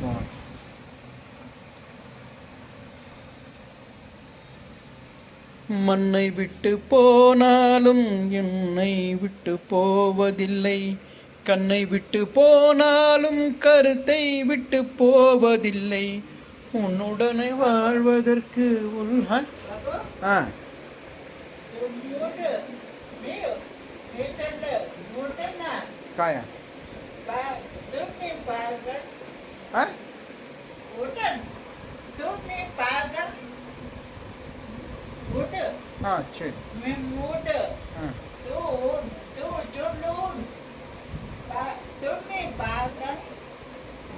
போகணும் மண்ணை விட்டு போனாலும் என்னை விட்டு போவதில்லை. கண்ணை விட்டு போனாலும் கருத்தை விட்டு போவதில்லை. உன்னுடனே வாழ்வதற்கு உள் ஆ? ஆ. காயா. ஆ? சரி. ஆ.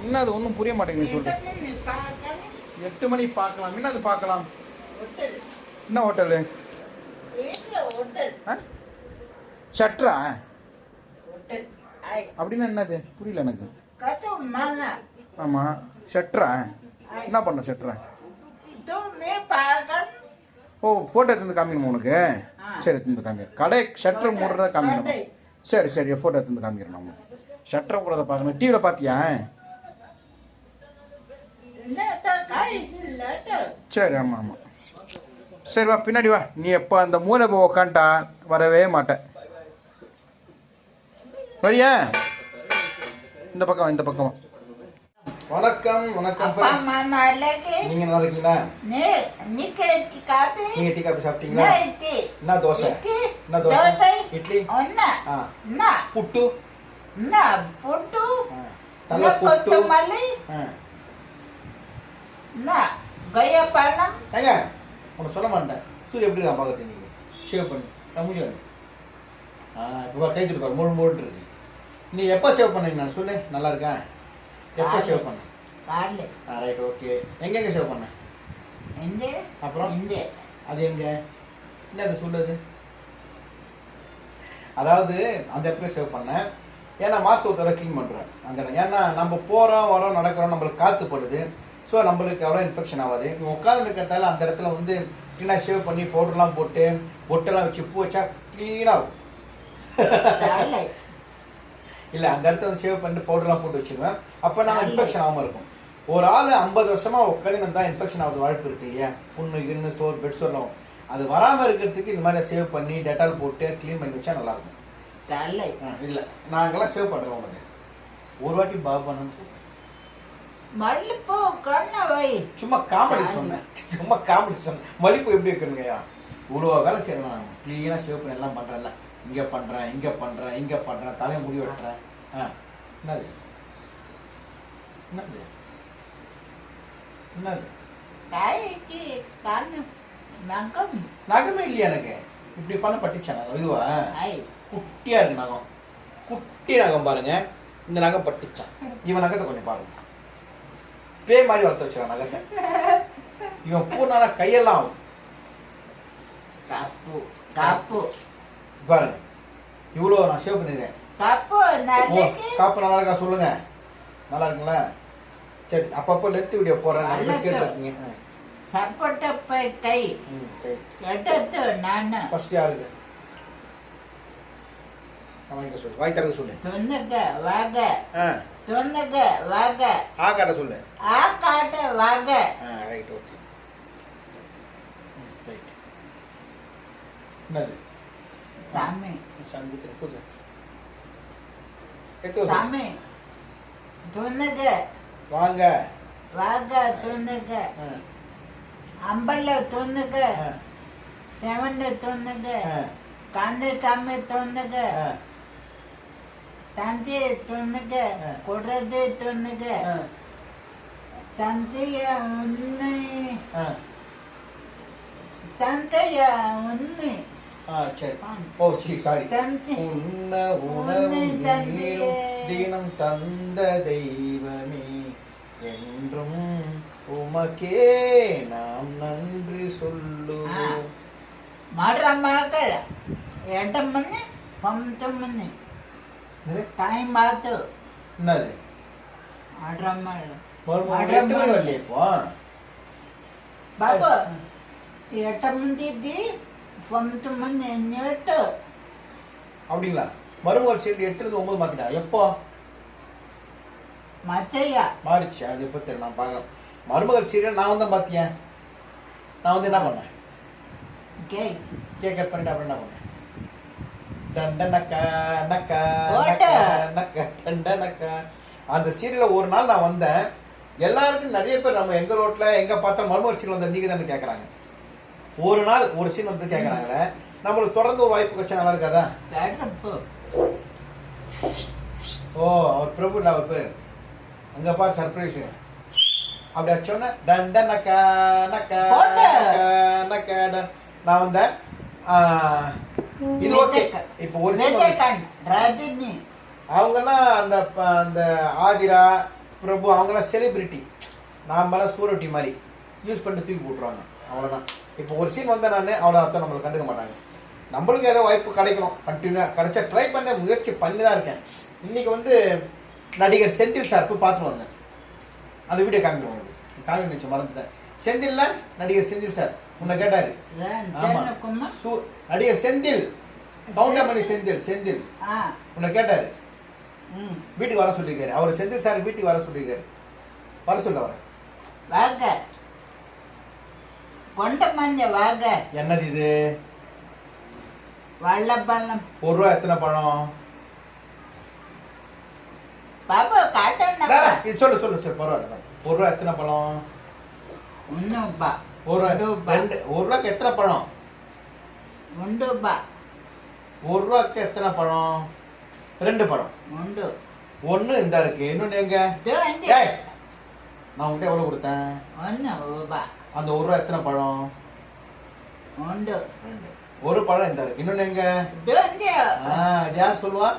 என்ன அது? ஒன்றும் புரிய மாட்டேங்குது சொல்லு எட்டு மணி பார்க்கலாம். என்ன அது பார்க்கலாம்? என்ன ஹோட்டலு? ஷட்ரா அப்படின்னா என்னது? புரியல எனக்கு. ஆமாம் ஷட்ரா என்ன பண்ண ஷட்ரா ஓ ஃபோட்டோ எடுத்து காமிக்கணுமா உனக்கு? சரி எடுத்து காமிக்கிறேன். கடை ஷட்டர் மூடுறதா காமிக்கணும்? சரி சரி ஃபோட்டோ எடுத்து காமிக்கிறேன் நான் ஷட்டர் மூடுறத பார்க்கணும். டிவியில் பார்த்தியா? சரி ஆமாம் ஆமாம் சரி வா பின்னாடி வா. நீ எப்போ அந்த மூலை போய் உக்காண்டா வரவே மாட்டேன் வரியா? இந்த பக்கம் இந்த பக்கம். வணக்கம் வணக்கம். நீங்க நல்லா இருக்கீங்களா? நீங்க டீ காப்பி சாப்பிட்டீங்களா? என்ன தோசை? என்ன தோசை? இட்லி? புட்டு? புட்டு? தலை புட்டு? கொய்யப்பழம்? ஏங்க உனக்கு சொல்ல மாட்டேன். சூரிய எப்படி நான் பார்க்கட்டு இன்னைக்கு ஷேவ் பண்ணி. நான் ஆ இப்போ கை தூட்டு முழு முழுட்டு இருக்கு. நீ எப்போ சேவ் பண்ணீங்க? நான் சொல்லு நல்லா இருக்கேன். எப்போ. சேவ் பண்ண? ஆ ரைட் ஓகே எங்கெங்க சேவ் பண்ண? இந்த அப்புறம்? இந்த அது எங்க? என்ன அது சொல்லுது அதாவது அந்த இடத்துல சேவ் பண்ணேன் ஏன்னா மாசம் ஒரு தடவை க்ளீன் பண்ணுறேன் அந்த இடம். ஏன்னா நம்ம போகிறோம் வரோம் நடக்கிறோம் நம்மளுக்கு காற்றுப்படுது ஸோ நம்மளுக்கு அவ்வளோ இன்ஃபெக்ஷன் ஆகாது. உட்காந்து இருக்கிறதால அந்த இடத்துல வந்து க்ளீனாக ஷேவ் பண்ணி பவுடர்லாம் போட்டு பொட்டெல்லாம் வச்சு பூ வச்சா க்ளீனாக இருக்கும் காலை இல்லை அந்த இடத்த வந்து சேவ் பண்ணிட்டு பவுடர்லாம் போட்டு வச்சிருவேன். அப்போ நான். இன்ஃபெக்ஷன் ஆகாமல் இருக்கும். ஒரு ஆள் ஐம்பது வருஷமா உட்காந்து தான் இன்ஃபெக்ஷன் ஆகுது வாய்ப்பு இருக்கு இல்லையா? புண்ணு கிண்ணு சோர் பெட் சோர்லாம் அது வராமல் இருக்கிறதுக்கு இந்த மாதிரி சேவ் பண்ணி டெட்டால் போட்டு க்ளீன் பண்ணி வச்சா நல்லா இருக்கும். காலை இல்லை. நாங்கெல்லாம் சேவ் பண்ணுறோம் உங்களுக்கு ஒரு வாட்டி பாபு பண்ணணும் மல்லிப்பூ கண்ணை வை சும்மா காமெடி. சொன்னேன். சும்மா காமெடி சொன்னேன். மலிப்பு எப்படி வைக்கணுங்கய்யா? இவ்வளோ வேலை செய்யணும் நான் க்ளீனாக சேவ் பண்ணி எல்லாம் பண்ணுறேன்ல இங்கே பண்ணுறேன் இங்கே பண்ணுறேன் இங்கே பண்ணுறேன் தலையை முடி வெட்டுறேன் ஆ என்னது? என்னது? என்னது? நகம். நகமே இல்லையா எனக்கு? இப்படி பண்ண பட்டுச்சா நகம்? இதுவா? குட்டியா இருக்கு நகம். குட்டி நகம் பாருங்க. இந்த நகம் பட்டுச்சான் இவன் நகத்தை கொஞ்சம் பாருங்க. பேய் மாதிரி வளர்த்து வச்சிருக்கான் நகத்தை. இவன் பூனால கையெல்லாம் ஆகும். காப்பு காப்பு. பாருங்க. இவ்வளோ நான் ஷேவ் பண்ணிடுறேன் காப்பு நல்லா இருக்கா சொல்லுங்க. நல்லா இருக்குங்களா? சரி அப்பப்போ லெத்து வீடியோ போடுறேன். கேட்டுருக்கீங்க சப்போட்ட போய் கை ம் சரி. எடுத்து நான். ஃபர்ஸ்ட் யாருக்கு அவன் இங்க சொல்லு. வாய் திறக்க சொல்லு. துணுக வாக ஆ. துணுக வாக ஆ காட்ட சொல்லு. ஆ காட்ட வாக ரைட் ஓகே ரைட் என்னது? சாமி சாமி கூது எட்டு சொல்லு. சாமி துணுக வாங்க வாக துணுக அம்பல துணுக செவன் துணுக கண்ணு சாமி துணுக தந்தி துணுக. குடுறது துணுக தந்தைய உண்மை. தந்தைய உண்மை சரி ஓ சி சாரி உண்ண உணவும் நீரும் தினம் தந்த தெய்வமே என்றும் உமக்கே நாம் நன்றி சொல்லுவோம் మరమ్మకల ఎంతమంది పంతొమ్మిది టైం బాతు ఉన్నది బాబు ఎంతమంది ఇది பன்னெண்டு மணி எட்டு அப்படிங்களா? மறுவாழ்ச்சி எட்டுலேருந்து ஒம்பது மாற்றிட்டா எப்போ? மச்சையா. மாறிச்சு அது எப்போ தெரியல நான் பார்க்க மருமகள் சீரியல் நான் வந்து பார்த்தியேன் நான் வந்து என்ன பண்ணேன்? கே கே கட் பண்ணிட்டு அப்புறம் என்ன பண்ணேன்? அந்த சீரியலில் ஒரு நாள் நான் வந்தேன். எல்லாருக்கும் நிறைய பேர் நம்ம எங்கள் ரோட்டில் எங்கே பார்த்தா மருமகள் சீரியல் வந்த நீங்கள் தானே கேட்குறாங்க ஒரு நாள் ஒரு சீன் வந்து கேக்குறாங்களே. நம்மளுக்கு தொடர்ந்து ஒரு வாய்ப்பு வச்சா நல்லா இருக்காதா? ஓ அவர் பிரபு இல்ல அவர் பேரு. அங்க பாரு சர்ப்ரைஸ் அப்படி அச்சோன்னா டன் டன் நக்கா நக்கா. நக்கா, டன். நான் வந்தேன். இது ஓகே இப்போ ஒரு ரஜினி அவங்கெல்லாம் அந்த அந்த ஆதிரா பிரபு அவங்கெல்லாம் செலிபிரிட்டி நாமெல்லாம் சூரட்டி மாதிரி. யூஸ் பண்ணிட்டு தூக்கி போட்டுருவாங்க. அவ்வளோதான் இப்போ ஒரு சீன் வந்தேன் நான் அவ்வளோ அர்த்தம் நம்மளுக்கு கண்டுக்க மாட்டாங்க. நம்மளுக்கு ஏதோ வாய்ப்பு கிடைக்கணும். கண்டினியூவாக கிடைச்சா ட்ரை பண்ண முயற்சி பண்ணி தான் இருக்கேன். இன்னைக்கு வந்து நடிகர் செந்தில் சார் போய் பார்த்துட்டு வந்தேன். அந்த வீடியோ காமிக்கிறோம் உங்களுக்கு. காமி நினச்சி மறந்துட்டேன். செந்தில்ல நடிகர் செந்தில் சார் உன்னை கேட்டாரு. ஆமா. நடிகர் செந்தில். கவுண்டமணி செந்தில் செந்தில். ஆ. உன்னை கேட்டாரு. ம். வீட்டுக்கு வர சொல்லியிருக்காரு. அவர் செந்தில் சார் வீட்டுக்கு வர சொல்லியிருக்காரு. வர சொல்ல வர வாங்க. கொண்ட மஞ்ச வாங்க. என்னது இது? வள்ளப்பள்ளம் ஒரு ரூபா எத்தனை பழம்? பாபு காட்டணும் சொல்லு சொல்லு சொல்லு பரவாயில்ல ஒரு ரூபா எத்தனை பழம்? ஒன்றுப்பா ஒரு ரெண்டு ஒரு ரூபாய்க்கு எத்தனை பழம்? உண்டுப்பா ஒரு ரூபாய்க்கு எத்தனை பழம்? ரெண்டு பழம். உண்டு ஒண்ணு இந்த இருக்கு இன்னொன்னு எங்க? நான் உங்ககிட்ட எவ்வளவு கொடுத்தேன்? ஒன்று ரூபா அந்த ஒரு ரூபா எத்தனை பழம்? ரெண்டு. ஒரு பழம் இந்த இருக்கு. இன்னொன்னு எங்க? இது வந்து ஆ, இது யார் சொல்லுவா?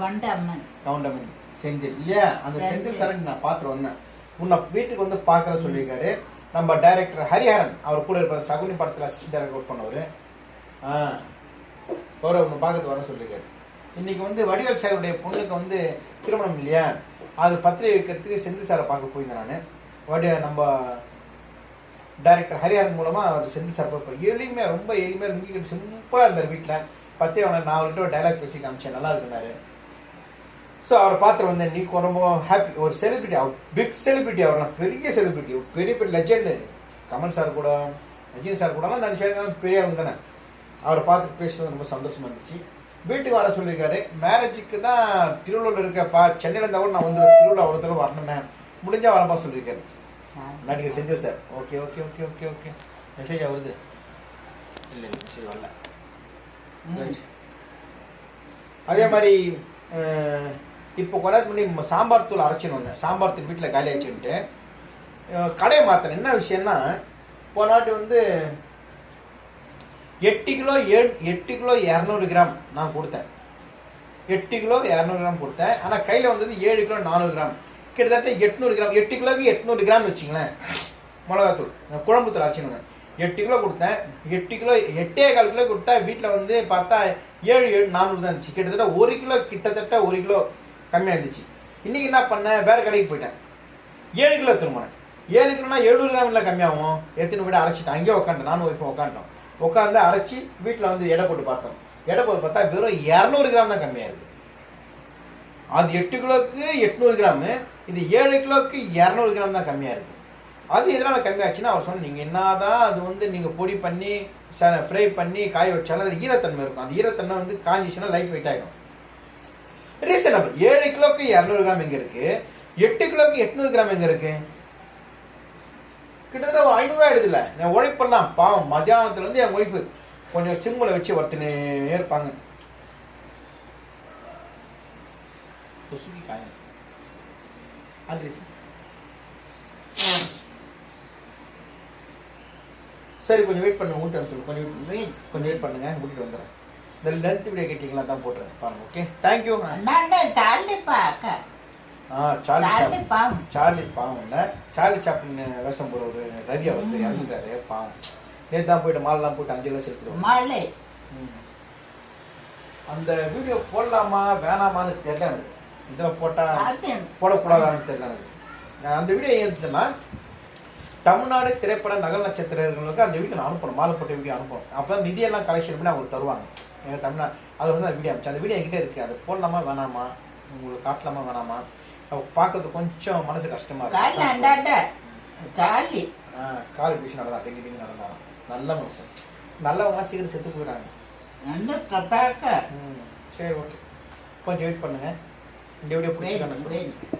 கொண்டம்மன் கவுண்டமணி செந்தில். இல்லையா அந்த செந்தில். சரண் நான் பார்த்துட்டு வந்தேன். உன்னை வீட்டுக்கு வந்து பார்க்குற சொல்லியிருக்காரு. நம்ம டைரக்டர் ஹரிஹரன். அவர் கூட இருப்பார். சகுனி படத்தில் அசிஸ்டன்ட் டைரக்டர் ஒர்க் பண்ணவர். ஆ. கௌரவ் உன்னை பார்க்கறது வர சொல்லியிருக்காரு. இன்னைக்கு வந்து வடிவேல் சாருடைய பொண்ணுக்கு வந்து திருமணம் இல்லையா? அது பத்திரிகை வைக்கிறதுக்கு செந்தில் சாரை பார்க்க போயிருந்தேன் நான். வடி நம்ம டைரக்டர் ஹரிஹரன் மூலமாக அவர் செந்தில் சார் பார்ப்போம் எளிமையாக ரொம்ப எளிமையாக லுங்கி சிம்பிளாக இருந்தார் வீட்டில் பத்திரிகை நான் அவர்கிட்ட ஒரு டைலாக் பேசி காமிச்சேன். நல்லா இருக்குனாரு ஸோ அவரை பார்த்துட்டு வந்தேன். நீ ரொம்ப ஹாப்பி ஒரு செலிபிரிட்டி அவர் பிக் செலிபிரிட்டி அவர் நான் பெரிய செலிபிரிட்டி பெரிய பெரிய லெஜெண்டு கமல் சார் கூட ரஜினி சார் கூடலாம் நடிச்சாங்க பெரிய ஆளுங்க தானே. அவரை பார்த்து பேசுறது ரொம்ப சந்தோஷமா இருந்துச்சு. வீட்டுக்கு வர சொல்லியிருக்காரு. மேரேஜுக்கு தான் திருவள்ளூர் இருக்கப்பா. சென்னையில் இருந்தால் கூட நான் வந்து திருவிழா ஒரு தடவை வரணுமே முடிஞ்சால் வரப்பா சொல்லியிருக்காரு. நடிகர் Senthil sir okay okay okay okay okay message வருது இல்லை இல்லை மெசேஜ் வரல. அதே மாதிரி இப்போ கொஞ்ச நேரத்துக்கு முன்னாடி சாம்பார் தூள் அரைச்சின்னு வந்தேன். சாம்பார் தூள் வீட்டில் காலி ஆச்சுன்ட்டு கடையை மாற்றினேன் என்ன விஷயம்னா போன வாட்டி வந்து எட்டு கிலோ ஏழு எட்டு கிலோ இரநூறு கிராம் நான் கொடுத்தேன். எட்டு கிலோ இரநூறு கிராம் கொடுத்தேன். ஆனால் கையில் வந்தது ஏழு கிலோ நானூறு கிராம். கிட்டத்தட்ட எட்நூறு கிராம் எட்டு கிலோக்கு எட்நூறு கிராம் வச்சுங்களேன். மிளகாத்தூள். நான் குழம்பு தூள் அரைச்சினுங்க எட்டு கிலோ கொடுத்தேன். எட்டு கிலோ எட்டே கால் கிலோ கொடுத்தா வீட்டில் வந்து பார்த்தா ஏழு ஏழு நானூறு தான் இருந்துச்சு. கிட்டத்தட்ட ஒரு கிலோ கிட்டத்தட்ட ஒரு கிலோ கம்மியாக இருந்துச்சு. இன்றைக்கி என்ன பண்ணேன்? வேறு கடைக்கு போயிட்டேன். ஏழு கிலோ திரும்பினேன் ஏழு கிலோனா எழுநூறு கிராம் இல்லை கம்மியாகும். எத்தனை போய்ட்டு அரைச்சிட்டேன். அங்கேயே உட்காந்துட்டேன் நானும் ஒய்ஃபும் உட்காந்துட்டோம் உட்காந்து அரைச்சி வீட்டில் வந்து எடை போட்டு பார்த்தோம். எடை போட்டு பார்த்தா வெறும் இரநூறு கிராம் தான் கம்மியாக இருக்குது அது எட்டு கிலோவுக்கு எட்நூறு கிராமு. இது ஏழு கிலோவுக்கு இரநூறு கிராம் தான் கம்மியாக இருக்குது அது எதனால் கம்மியாச்சுன்னா அவர் சொன்ன நீங்கள் என்னதான் அது வந்து நீங்கள் பொடி பண்ணி ச ஃப்ரை பண்ணி காய வச்சாலும் அது ஈரத்தன்மை இருக்கும். அந்த ஈரத்தன்மை வந்து காஞ்சிச்சுன்னா லைட் வெயிட் ஆகிடும் ரீசனபிள் ஏழு கிலோக்கு இரநூறு கிராம் எங்கே இருக்குது எட்டு கிலோக்கு எட்நூறு கிராம் எங்கே இருக்குது கிட்டத்தட்ட ஒரு ஐநூறுரூவா எடுத்துல நான் உழைப்பெல்லாம் பாவம். மத்தியானத்துலேருந்து என் ஒய்ஃபு கொஞ்சம் சிம்மில் வச்சு ஒருத்தனே இருப்பாங்க. காயம் reason. சரி கொஞ்சம் வெயிட் பண்ணுங்க ஊட்டு சொல்லு கொஞ்சம் வெயிட் வெயிட் கொஞ்சம் வெயிட் பண்ணுங்க. கூட்டிட்டு வந்துடுறேன். இந்த லென்த் வீடியோ கேட்டிங்களா தான் போட்டுறேன். பாருங்க ஓகே தேங்க்யூ தாலிப்பா அக்கா. ஆ சார்லி தாலிப்பாம் சார்லி பாவம் இல்லை. சார்லி சாப்பின்னு வேஷம் போகிற ஒரு ரவி அவர் இறந்துட்டாரு. பாவம். நேற்று தான் போயிட்டு மாலெலாம் போட்டு அஞ்சு லட்சம் எடுத்துருவோம் மலை. அந்த வீடியோ போடலாமா வேணாமான்னு தெரியல எனக்கு. இதில் போட்டால் போடக்கூடாதான்னு தெரியல எனக்கு. நான் அந்த வீடியோ எடுத்தேன்னா தமிழ்நாடு திரைப்பட நகல் நட்சத்திரர்களுக்கு அந்த வீடியோ நான் அனுப்பணும். மாலை போட்ட வீடியோ அனுப்பணும். அப்போ தான் நிதியெல்லாம் கலெக்ஷன் பண்ணி அவங்களுக்கு தருவாங்க. எங்கள் தமிழ்நாடு அதை வந்து அந்த வீடியோ அனுப்பிச்சு. அந்த வீடியோ என்கிட்ட இருக்குது அதை போடலாமா வேணாமா? உங்களுக்கு காட்டலாமா வேணாமா? பார்க்கறது கொஞ்சம் மனசு கஷ்டமா கால் இருக்கு அண்டாண்ட சாலி ஆ, கால் பிடிச்சு நடந்தா டிங்கி டிங்கி நடந்தாலும் நல்ல மனுஷன். நல்லவங்க சீக்கிரம் செத்து போயிடுறாங்க. ம் சரி ஓகே கொஞ்சம் வெயிட் பண்ணுங்க. இந்த வீடியோ பிடிச்சிக்கணும் வேணும் வேணும்